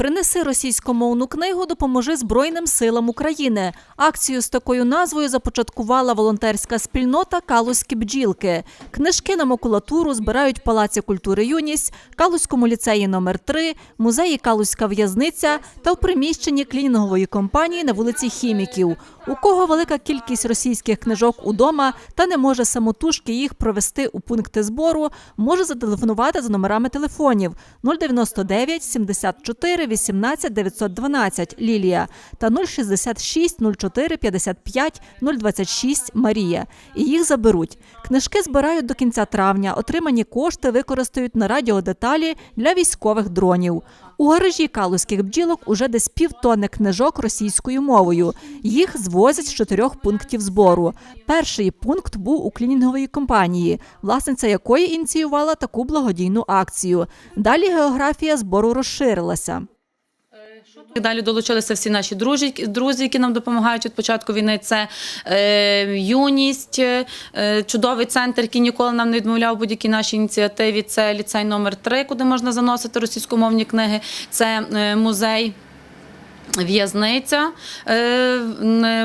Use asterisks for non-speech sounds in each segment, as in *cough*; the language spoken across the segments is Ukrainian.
Принеси російськомовну книгу, допоможи Збройним силам України. Акцію з такою назвою започаткувала волонтерська спільнота Калузькі бджілки. Книжки на макулатуру збирають в Палаці культури Юність, Калузькому ліцеї номер 3 музеї Калузька в'язниця та в приміщенні клінінгової компанії на вулиці Хіміків. У кого велика кількість російських книжок удома та не може самотужки їх провести у пункти збору, може зателефонувати за номерами телефонів 099 74 18 912 Лілія та 066 04 55 026 Марія. І їх заберуть. Книжки збирають до кінця травня. Отримані кошти використають на радіодеталі для військових дронів. У гаражі калузьких бджілок уже десь півтонни книжок російською мовою. Їх звозять з чотирьох пунктів збору. Перший пункт був у клінінгової компанії, власниця якої ініціювала таку благодійну акцію. Далі географія збору розширилася. Далі долучилися всі наші друзі, друзі, які нам допомагають від початку війни. Це е, юність, е, чудовий центр, який ніколи нам не відмовляв будь-якій нашій ініціативі. Це ліцей номер 3 куди можна заносити російськомовні книги. Це е, музей. В'язниця е,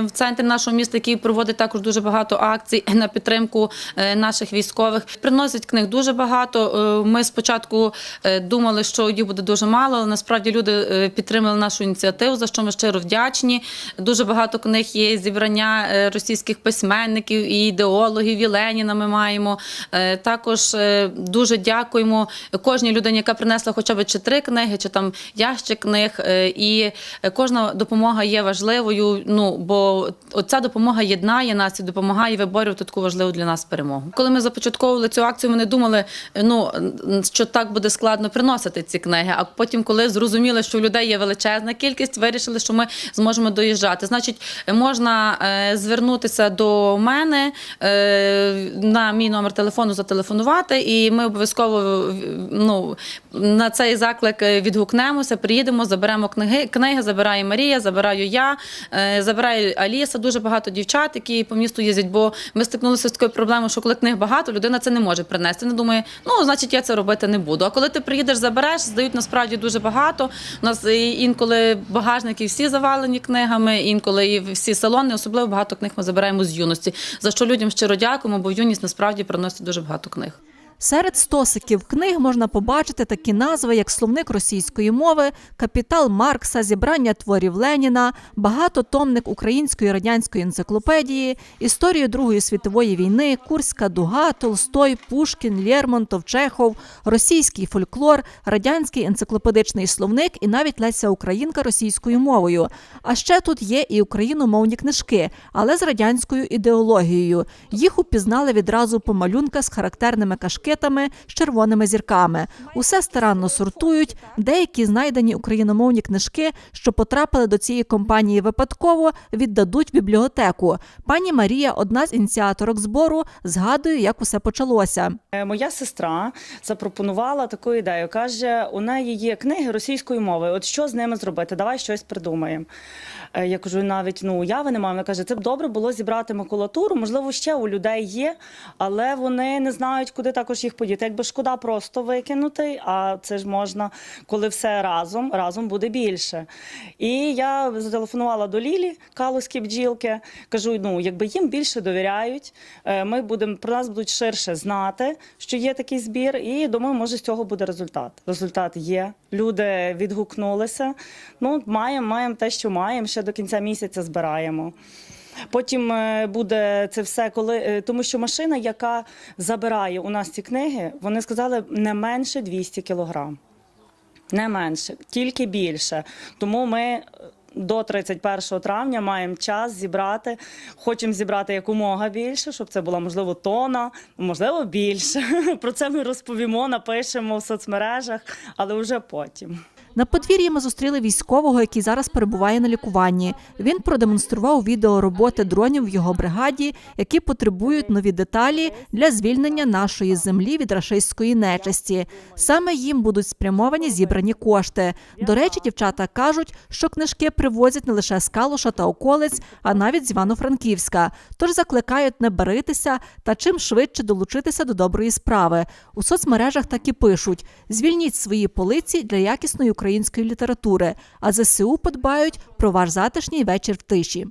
в центрі нашого міста, який проводить також дуже багато акцій *laughs* на підтримку е, наших військових. Приносять книг дуже багато. Е, Ми спочатку е, думали, що їх буде дуже мало, але насправді люди е, підтримали нашу ініціативу, за що ми щиро вдячні. Дуже багато книг є зібрання е, російських письменників і ідеологів, і Леніна ми маємо. Е, Також е, дуже дякуємо кожній людині, яка принесла хоча б чи три книги, чи там ящик книг. Е, І е, кожна допомога є важливою. Ну бо ця допомога єднає нас і допомагає виборювати таку важливу для нас перемогу. Коли ми започатковували цю акцію, ми не думали, ну що так буде складно приносити ці книги. А потім, коли зрозуміли, що у людей є величезна кількість, вирішили, що ми зможемо доїжджати. Значить, можна е, звернутися до мене е, на мій номер телефону, зателефонувати, і ми обов'язково ну, на цей заклик відгукнемося, приїдемо, заберемо книги. Книги забирає Марія, забираю я, е, забирає Аліса. Дуже багато дівчат, які по місту їздять. Бо ми стикнулися з такою проблемою, що коли книг багато, людина це не може принести. Не думає, ну значить я це робити не буду. А коли ти приїдеш, забереш, здають насправді дуже багато. У нас інколи багажники всі завалені книгами, інколи і всі салони, особливо багато книг ми забираємо з юності. За що людям щиро дякуємо, бо юність насправді приносить дуже багато книг. Серед стосиків книг можна побачити такі назви, як словник російської мови, капітал Маркса, зібрання творів Леніна, багатотомник української радянської енциклопедії, історію Другої світової війни, Курська дуга, Толстой, Пушкін, Лєрмонтов, Чехов, російський фольклор, радянський енциклопедичний словник і навіть Леся Українка російською мовою. А ще тут є і україномовні книжки, але з радянською ідеологією. Їх упізнали відразу по малюнка з характерними кашкетами з червоними зірками. Усе старанно сортують. Деякі знайдені україномовні книжки, що потрапили до цієї компанії випадково, віддадуть в бібліотеку. Пані Марія, одна з ініціаторок збору, згадує, як усе почалося. Е, Моя сестра запропонувала таку ідею. Каже, у неї є книги російською мовою. От що з ними зробити? Давай щось придумаємо. Е, Я кажу, навіть ну уяви немає. Вона каже, це б добре було зібрати макулатуру. Можливо, ще у людей є, але вони не знають, куди також їх подіти. Якби шкода просто викинути, а це ж можна, коли все разом, разом буде більше. І я зателефонувала до Лілі, калузькі бджілки. Кажу: ну, якби їм більше довіряють, е, ми будемо про нас будуть ширше знати, що є такий збір, і думаю, може з цього буде результат. Результат є. Люди відгукнулися. Ну, маємо, маємо те, що маємо. Ще до кінця місяця збираємо. Потім е, буде це все, коли е, тому, що машина, яка забирає у нас ці книги, вони сказали не менше 200 кілограм. Не менше, тільки більше. Тому ми е, до 31 травня маємо час зібрати. Хочемо зібрати якомога більше, щоб це була можливо тона, можливо, більше. *laughs* Про це ми розповімо, напишемо в соцмережах, але вже потім. На подвір'ї ми зустріли військового, який зараз перебуває на лікуванні. Він продемонстрував відео роботи дронів в його бригаді, які потребують нові деталі для звільнення нашої землі від рашистської нечисті. Саме їм будуть спрямовані зібрані кошти. До речі, дівчата кажуть, що книжки привозять не лише з Калуша та околиць, а навіть з Івано-Франківська. Тож закликають не баритися та чим швидше долучитися до доброї справи. У соцмережах так і пишуть: звільніть свої полиці для якісної української української літератури, а ЗСУ подбають про ваш затишній вечір в тиші.